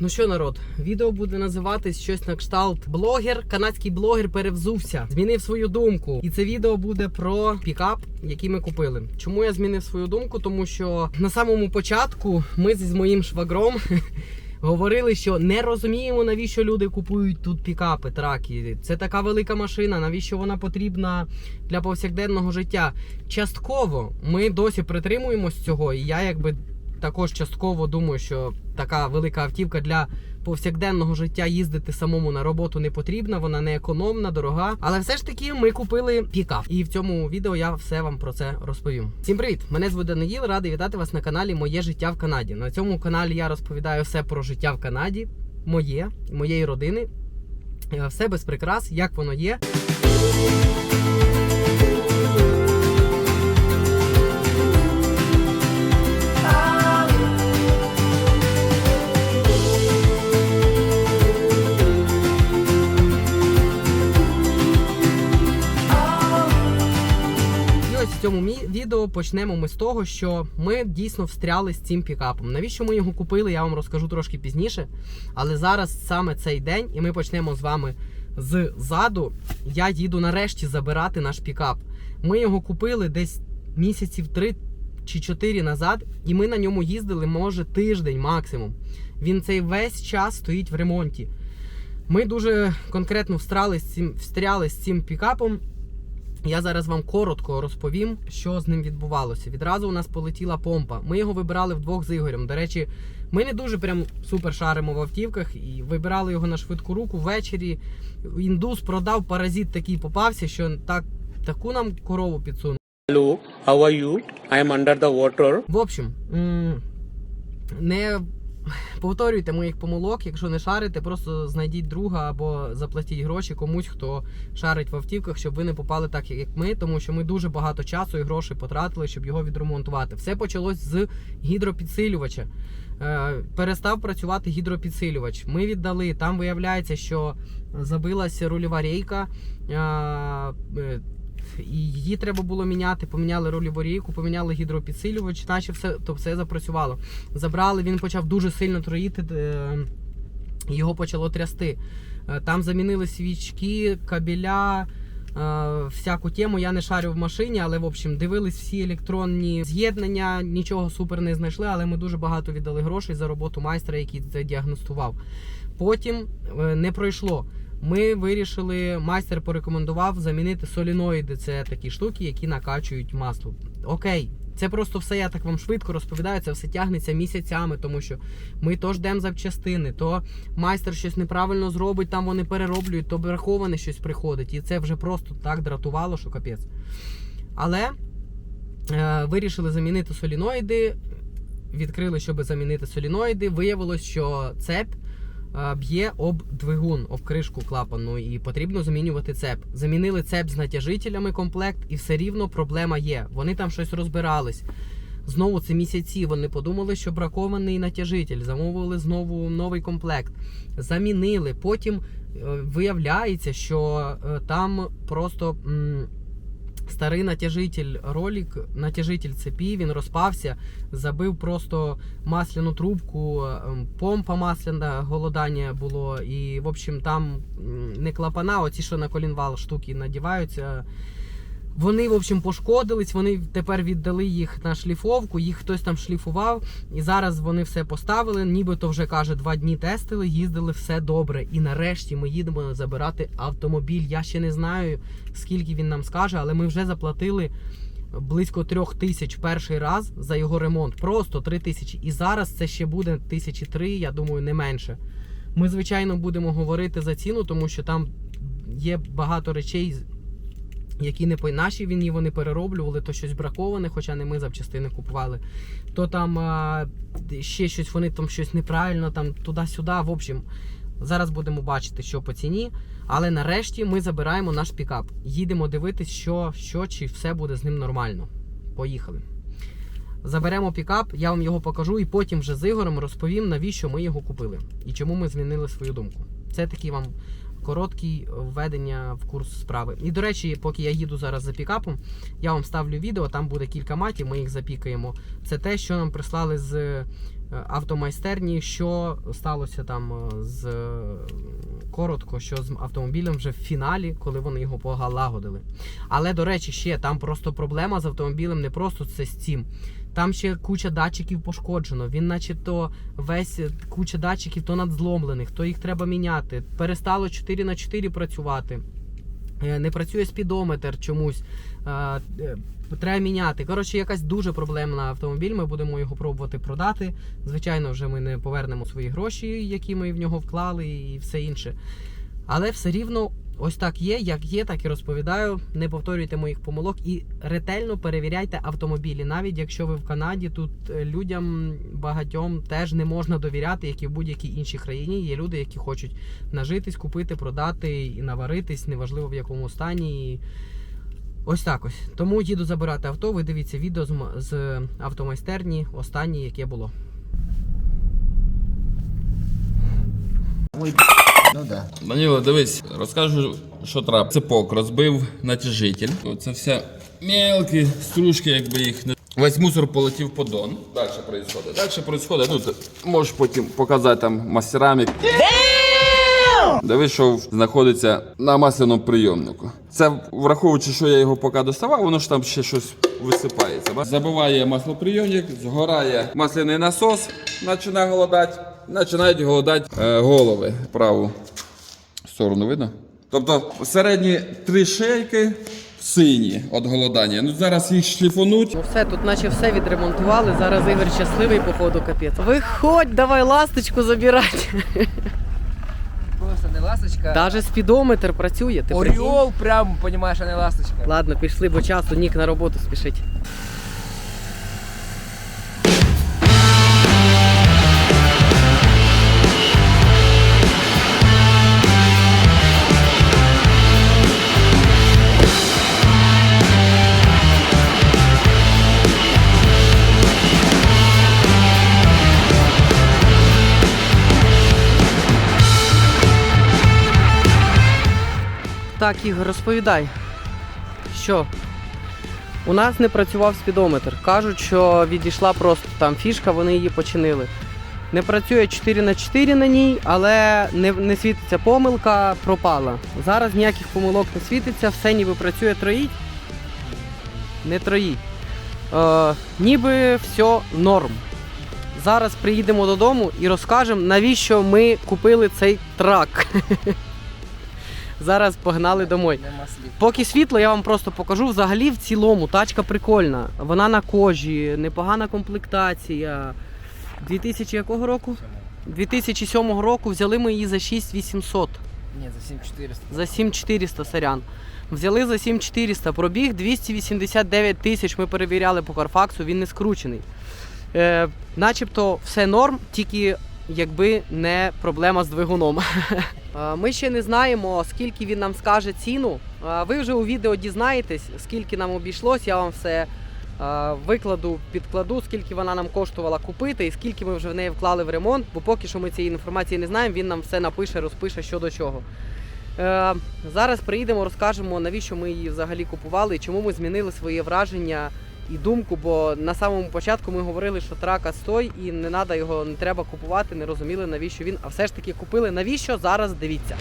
Ну що, народ, відео буде називатись щось на кшталт. Блогер, канадський блогер перевзувся, змінив свою думку. І це відео буде про пікап, який ми купили. Чому я змінив свою думку? Тому що на самому початку ми з моїм швагром. Говорили, що не розуміємо, навіщо люди купують тут пікапи, траки. Це така велика машина, навіщо вона потрібна для повсякденного життя. Частково ми досі притримуємось цього, і я якби також частково думаю, що така велика автівка для повсякденного життя їздити самому на роботу не потрібна, вона не економна, дорога. Але все ж таки ми купили пікап. І в цьому відео я все вам про це розповім. Всім привіт! Мене звуть Даниїл, радий вітати вас на каналі Моє життя в Канаді. На цьому каналі я розповідаю все про життя в Канаді, моє, моєї родини. Е, Все без прикрас, як воно є. Цьому відео почнемо ми з того, що ми дійсно встряли з цим пікапом. Навіщо ми його купили, я вам розкажу трошки пізніше. Але зараз саме цей день, і ми почнемо з вами з заду. Я їду нарешті забирати наш пікап. Ми його купили десь місяців три чи чотири назад, і ми на ньому їздили, може, тиждень максимум. Він цей весь час стоїть в ремонті. Ми дуже конкретно встряли з цим, встряли з цим пікапом. Я зараз вам коротко розповім, що з ним відбувалося. Відразу у нас полетіла помпа. Ми його вибирали вдвох з Ігорем. До речі, ми не дуже прям супер шаримо в автівках і вибирали його на швидку руку ввечері. Індус продав паразит такий попався, що так, таку нам корову підсунув. Hello, how are you? I am under the water. В общем, не повторюйте моїх помилок, якщо не шарите, просто знайдіть друга або заплатіть гроші комусь, хто шарить в автівках, щоб ви не попали так, як ми, тому що ми дуже багато часу і грошей потратили, щоб його відремонтувати. Все почалось з гідропідсилювача. Е, перестав працювати гідропідсилювач. Ми віддали. Там виявляється, що забилася рульова рейка. І її треба було міняти. Поміняли рульову рейку, поміняли гідропідсилювач, наче все, то все запрацювало. Забрали, він почав дуже сильно троїти, е, його почало трясти. Е, Там замінили свічки, кабеля. е, Всяку тему я не шарю в машині, але в общем дивились всі електронні з'єднання, нічого супер не знайшли, але ми дуже багато віддали грошей за роботу майстра, який це діагностував. Потім не пройшло. Ми вирішили, майстер порекомендував замінити соліноїди. Це такі штуки, які накачують масло. Окей, це просто все я так вам швидко розповідаю. Це все тягнеться місяцями, тому що ми то ждемо запчастини, то майстер щось неправильно зробить, там вони перероблюють, то враховане щось приходить. І це вже просто так дратувало, що капець. Але е, вирішили замінити соліноїди. Відкрили, щоб замінити соліноїди. Виявилось, що цепь б'є об двигун, об кришку клапану, і потрібно замінювати цеп. Замінили цеп з натяжителями комплект, і все рівно проблема є. Вони там щось розбирались. Знову це місяці. Вони подумали, що бракований натяжитель. Замовили знову новий комплект. Замінили. Потім е, виявляється, що е, там просто. Старий натяжитель ролик, натяжитель цепі, він розпався, забив просто масляну трубку, ем, помпа масляна, голодання було. І, в общем, там не клапана, оці, що на колінвал штуки надіваються. Вони, в общем, пошкодились, вони тепер віддали їх на шліфовку, їх хтось там шліфував, і зараз вони все поставили. Нібито вже каже, два дні тестили, їздили все добре. І нарешті ми їдемо забирати автомобіль. Я ще не знаю, скільки він нам скаже, але ми вже заплатили близько трьох тисяч перший раз за його ремонт. Просто три тисячі. І зараз це ще буде тисячі три, я думаю, не менше. Ми, звичайно, будемо говорити за ціну, тому що там є багато речей які не по наші війні вони перероблювали, то щось браковане, хоча не ми запчастини купували. То там а, ще щось, вони там щось неправильно, там туди-сюди. В общем, зараз будемо бачити, що по ціні. Але нарешті ми забираємо наш пікап. Їдемо дивитись, що, що чи все буде з ним нормально. Поїхали. Заберемо пікап, я вам його покажу, і потім вже з Ігорем розповім, навіщо ми його купили і чому ми змінили свою думку. Це такий вам короткий введення в курс справи. І до речі, поки я їду зараз за пікапом, я вам ставлю відео, там буде кілька матів, ми їх запікаємо. Це те, що нам прислали з е, автомайстерні, що сталося там е, з е, коротко, що з автомобілем вже в фіналі, коли вони його погалагодили. Але до речі, ще там просто проблема з автомобілем не просто це з цим. Там ще куча датчиків пошкоджено. Він, наче то весь е, куча датчиків то надзломлених, то їх треба міняти. Перестало 4 на 4 працювати. Е, Не працює спідометр чомусь. Е, Треба міняти. Коротше, якась дуже проблемна автомобіль. Ми будемо його пробувати продати. Звичайно, вже ми не повернемо свої гроші, які ми в нього вклали, і все інше. Але все рівно ось так є, як є, так і розповідаю. Не повторюйте моїх помилок і ретельно перевіряйте автомобілі. Навіть якщо ви в Канаді, тут е, людям багатьом теж не можна довіряти, як і в будь-якій іншій країні. Є люди, які хочуть нажитись, купити, продати і наваритись, неважливо в якому стані. І Ось так ось. Тому їду забирати авто. Ви дивіться відео з, автомайстерні, останнє, яке було. Ну да. Даніло, дивись, розкажу, що трап. Цепок розбив натяжитель. Це все мелкі стружки, якби їх не. Весь мусор полетів по дон. Далі відбувається. Далі відбувається, ну ти можеш потім показати там мастерам. як- Дивись, що знаходиться на масляному прийомнику. Це враховуючи, що я його поки доставав, воно ж там ще щось висипається. ба? Забиває маслоприйомник, згорає масляний насос, починає голодати, починають голодати е, голови праву сторону, видно? Тобто середні три шейки сині від голодання. Ну зараз їх шліфонуть. Ну все, тут наче все відремонтували. Зараз Ігор щасливий, походу, капець. Виходь, давай ласточку забирати. Просто не ласточка. Даже спідометр працює. Ти? Оріол прям, понімаєш, а не ласточка. Ладно, пішли, бо часу нік на роботу спішить. Так, Ігор, розповідай. Що? У нас не працював спідометр. Кажуть, що відійшла просто там фішка, вони її починили. Не працює 4 на 4 на ній, але не, не світиться помилка, пропала. Зараз ніяких помилок не світиться, все ніби працює троїть. Не троїть. Е, ніби все норм. Зараз приїдемо додому і розкажемо, навіщо ми купили цей трак. Зараз погнали домой. Поки світло, я вам просто покажу. Взагалі в цілому тачка прикольна. Вона на кожі, непогана комплектація. 2000 якого року? 2007 року взяли ми її за 6800. Ні, за 7400. За 7400 сорян. Взяли за 7400, пробіг 289 тисяч. Ми перевіряли по Карфаксу, він не скручений. Е, начебто все норм, тільки якби не проблема з двигуном. Е, Ми ще не знаємо, скільки він нам скаже ціну. Е, Ви вже у відео дізнаєтесь, скільки нам обійшлось. Я вам все е, викладу, підкладу, скільки вона нам коштувала купити і скільки ми вже в неї вклали в ремонт. Бо поки що ми цієї інформації не знаємо, він нам все напише, розпише що до чого. Зараз приїдемо, розкажемо, навіщо ми її взагалі купували і чому ми змінили своє враження і думку. Бо на самому початку ми говорили, що трака стой і не треба його, не треба купувати, не розуміли, навіщо він. А все ж таки купили. Навіщо? Зараз дивіться.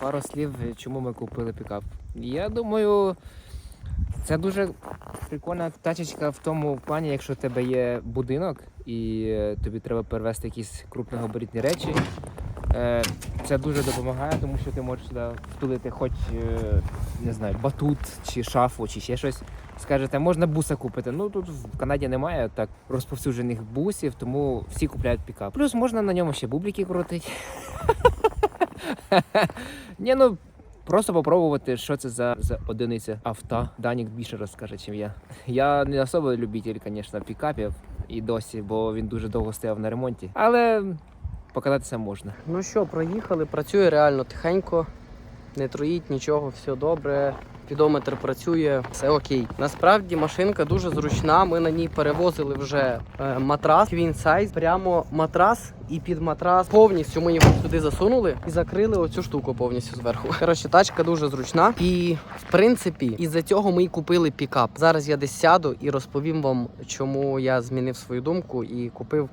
Пару слів, чому ми купили пікап. Я думаю, це дуже прикольна тачечка в тому плані, якщо у тебе є будинок і е, тобі треба перевезти якісь крупногабаритні речі. Е, Це дуже допомагає, тому що ти можеш сюди втулити хоч е, не знаю, батут чи шафу, чи ще щось. Скажете, можна буса купити. Ну тут в Канаді немає так розповсюджених бусів, тому всі купляють пікап. Плюс можна на ньому ще бубліки крутити. Ні, ну просто попробувати, що це за, за одиниця авто. Данік більше розкаже, ніж я. Я не особо любитель, звісно, пікапів і досі, бо він дуже довго стояв на ремонті. Але покататися можна. Ну що, проїхали, працює реально тихенько, не троїть нічого, все добре. спідометр працює, все окей. Насправді машинка дуже зручна. Ми на ній перевозили вже е, матрас Queen Size. Прямо матрас. І під матрас повністю ми його сюди засунули і закрили оцю штуку повністю зверху. Коротше, тачка дуже зручна. І в принципі, із-за цього ми і купили пікап. Зараз я десь сяду і розповім вам, чому я змінив свою думку і купив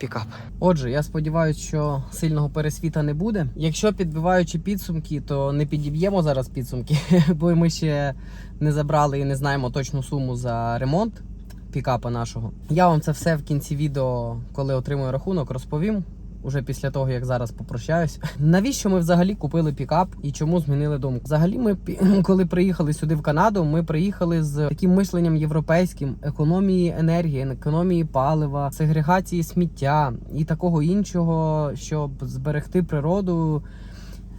пікап. Отже, я сподіваюся, що сильного пересвіта не буде. Якщо підбиваючи підсумки, то не підіб'ємо зараз підсумки, бо ми ще не забрали і не знаємо точну суму за ремонт пікапа нашого. Я вам це все в кінці відео, коли отримую рахунок, розповім. Уже після того, як зараз попрощаюсь. Навіщо ми взагалі купили пікап і чому змінили думку? Взагалі, ми коли приїхали сюди в Канаду, ми приїхали з таким мисленням європейським, економії енергії, економії палива, сегрегації сміття і такого іншого, щоб зберегти природу.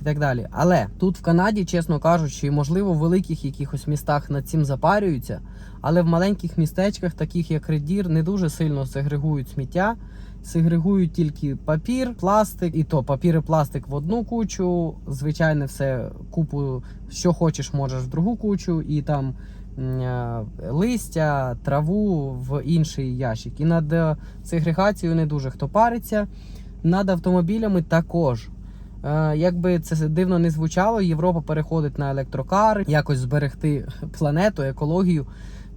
І так далі. Але тут в Канаді, чесно кажучи, можливо, в великих якихось містах над цим запарюються, але в маленьких містечках, таких як Редір, не дуже сильно сегрегують сміття сегрегують тільки папір, пластик, і то папір і пластик в одну кучу. Звичайне все купу, що хочеш, можеш в другу кучу, і там е, листя, траву в інший ящик. І над е, сегрегацією не дуже хто париться. Над автомобілями також. Е, Якби це дивно не звучало, Європа переходить на електрокари, якось зберегти планету, екологію.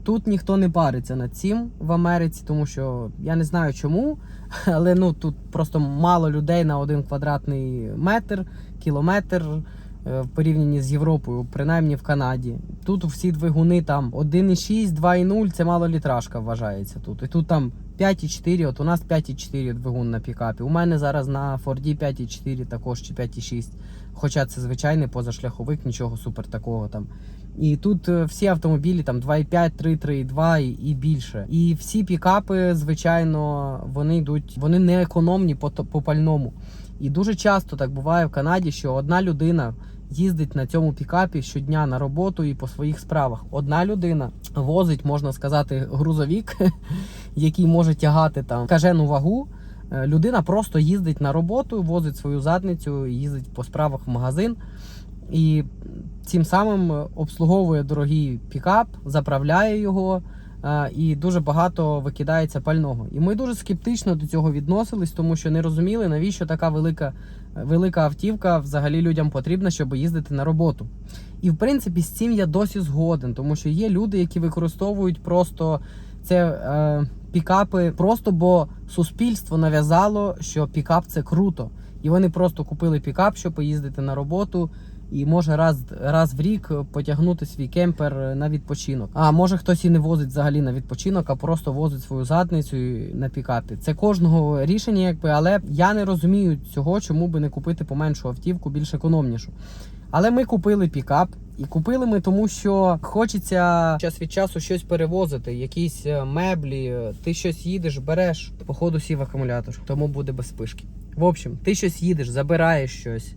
Тут ніхто не париться над цим в Америці, тому що я не знаю чому, але ну тут просто мало людей на один квадратний метр, кілометр е, в порівнянні з Європою, принаймні в Канаді. Тут всі двигуни там 1,6, 2,0 це малолітражка вважається тут. І тут там 5,4, от у нас 5,4 двигун на пікапі. У мене зараз на Форді 5,4 також чи 5,6. Хоча це звичайний позашляховик, нічого супер такого там. І тут е, всі автомобілі там 2,5, 3, 3,2 і, більше. І всі пікапи, звичайно, вони йдуть, вони не економні по, по пальному. І дуже часто так буває в Канаді, що одна людина їздить на цьому пікапі щодня на роботу і по своїх справах. Одна людина возить, можна сказати, грузовік, який може тягати там кажену вагу. Е, Людина просто їздить на роботу, возить свою задницю, їздить по справах в магазин. І цим самим обслуговує дорогий пікап, заправляє його е, і дуже багато викидається пального. І ми дуже скептично до цього відносились, тому що не розуміли, навіщо така велика, велика автівка взагалі людям потрібна, щоб їздити на роботу. І в принципі з цим я досі згоден, тому що є люди, які використовують просто це е, пікапи, просто бо суспільство нав'язало, що пікап це круто. І вони просто купили пікап, щоб поїздити на роботу. І може раз, раз в рік потягнути свій кемпер на відпочинок. А може хтось і не возить взагалі на відпочинок, а просто возить свою задницю і на пікапі. Це кожного рішення, якби, але я не розумію цього, чому би не купити поменшу автівку, більш економнішу. Але ми купили пікап. І купили ми тому, що хочеться час від часу щось перевозити, якісь е, меблі. е, Ти щось їдеш, береш, походу сів акумулятор, тому буде без спишки. В общем, ти щось їдеш, забираєш щось,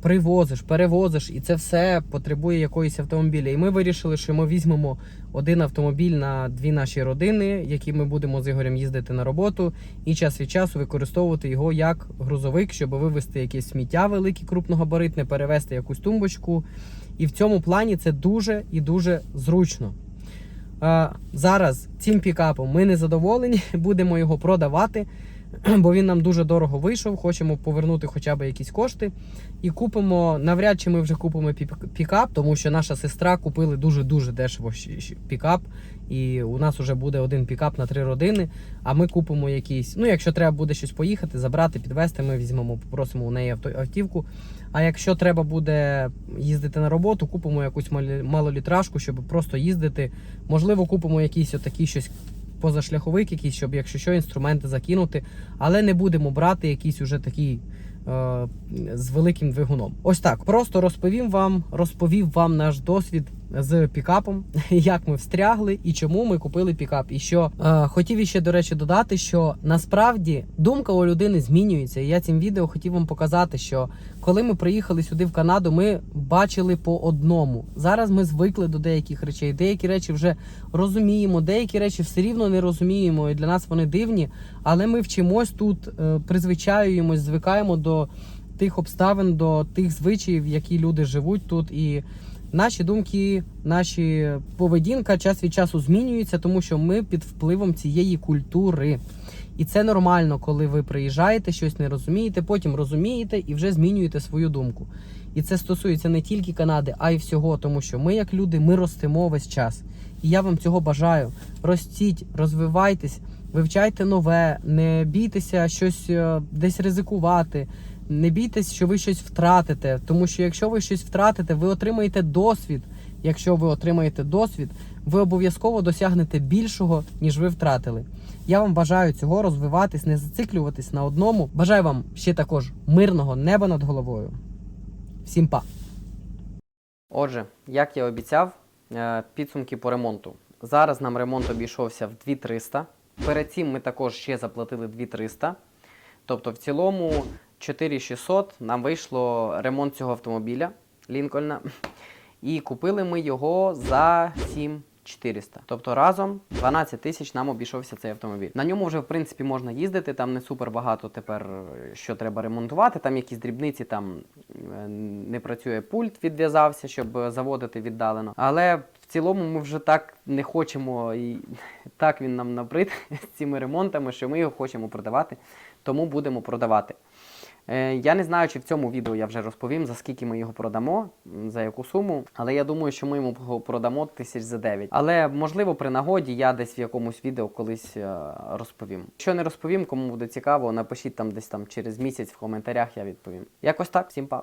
привозиш, перевозиш, і це все потребує якоїсь автомобіля. І ми вирішили, що ми візьмемо один автомобіль на дві наші родини, які ми будемо з Ігорем їздити на роботу, і час від часу використовувати його як грузовик, щоб вивезти якесь сміття велике, крупногабаритне, перевезти якусь тумбочку. І в цьому плані це дуже і дуже зручно. Е, зараз цим пікапом ми не задоволені, будемо його продавати, бо він нам дуже дорого вийшов. Хочемо повернути хоча б якісь кошти. І купимо, навряд чи ми вже купимо пікап, тому що наша сестра купили дуже-дуже дешево пікап. І у нас вже буде один пікап на три родини. А ми купимо якийсь. Ну, якщо треба буде щось поїхати, забрати, підвезти, ми візьмемо, попросимо у неї автівку. А якщо треба буде їздити на роботу, купимо якусь малолітражку, щоб просто їздити. Можливо, купимо якийсь отакий щось позашляховик, якийсь, щоб якщо що, інструменти закинути, але не будемо брати якийсь уже такий. е, З великим двигуном. Ось так. Просто розповім вам, розповів вам наш досвід з пікапом, як ми встрягли і чому ми купили пікап. І що е, хотів іще, до речі, додати, що насправді думка у людини змінюється. І я цим відео хотів вам показати, що коли ми приїхали сюди в Канаду, ми бачили по одному. Зараз ми звикли до деяких речей. Деякі речі вже розуміємо, деякі речі все рівно не розуміємо, і для нас вони дивні. Але ми вчимось тут, е, призвичаюємось, звикаємо до тих обставин, до тих звичаїв, які люди живуть тут. І Наші думки, наші поведінка час від часу змінюється, тому що ми під впливом цієї культури. І це нормально, коли ви приїжджаєте, щось не розумієте, потім розумієте і вже змінюєте свою думку. І це стосується не тільки Канади, а й всього, тому що ми, як люди, ми ростемо весь час. І я вам цього бажаю. Ростіть, розвивайтесь, вивчайте нове, не бійтеся щось е, десь ризикувати. Не бійтесь, що ви щось втратите, тому що якщо ви щось втратите, ви отримаєте досвід. Якщо ви отримаєте досвід, ви обов'язково досягнете більшого, ніж ви втратили. Я вам бажаю цього розвиватись, не зациклюватись на одному. Бажаю вам ще також мирного неба над головою. Всім па. Отже, як я обіцяв, е, підсумки по ремонту. Зараз нам ремонт обійшовся в 2300. Перед цим ми також ще заплатили 2300. Тобто, в цілому 4600 нам вийшло ремонт цього автомобіля Лінкольна. І купили ми його за 7400. Тобто разом 12 тисяч нам обійшовся цей автомобіль. На ньому вже в принципі можна їздити. Там не супер багато тепер, що треба ремонтувати. Там якісь дрібниці, там е, не працює пульт, відв'язався, щоб заводити віддалено. Але в цілому ми вже так не хочемо, і так він нам набрид з цими ремонтами, що ми його хочемо продавати, тому будемо продавати. Е, Я не знаю, чи в цьому відео я вже розповім, за скільки ми його продамо, за яку суму. Але я думаю, що ми йому продамо тисяч за 9. Але можливо, при нагоді я десь в якомусь відео колись е, розповім. Що не розповім, кому буде цікаво, напишіть там десь там через місяць в коментарях, я відповім. Якось так, всім па.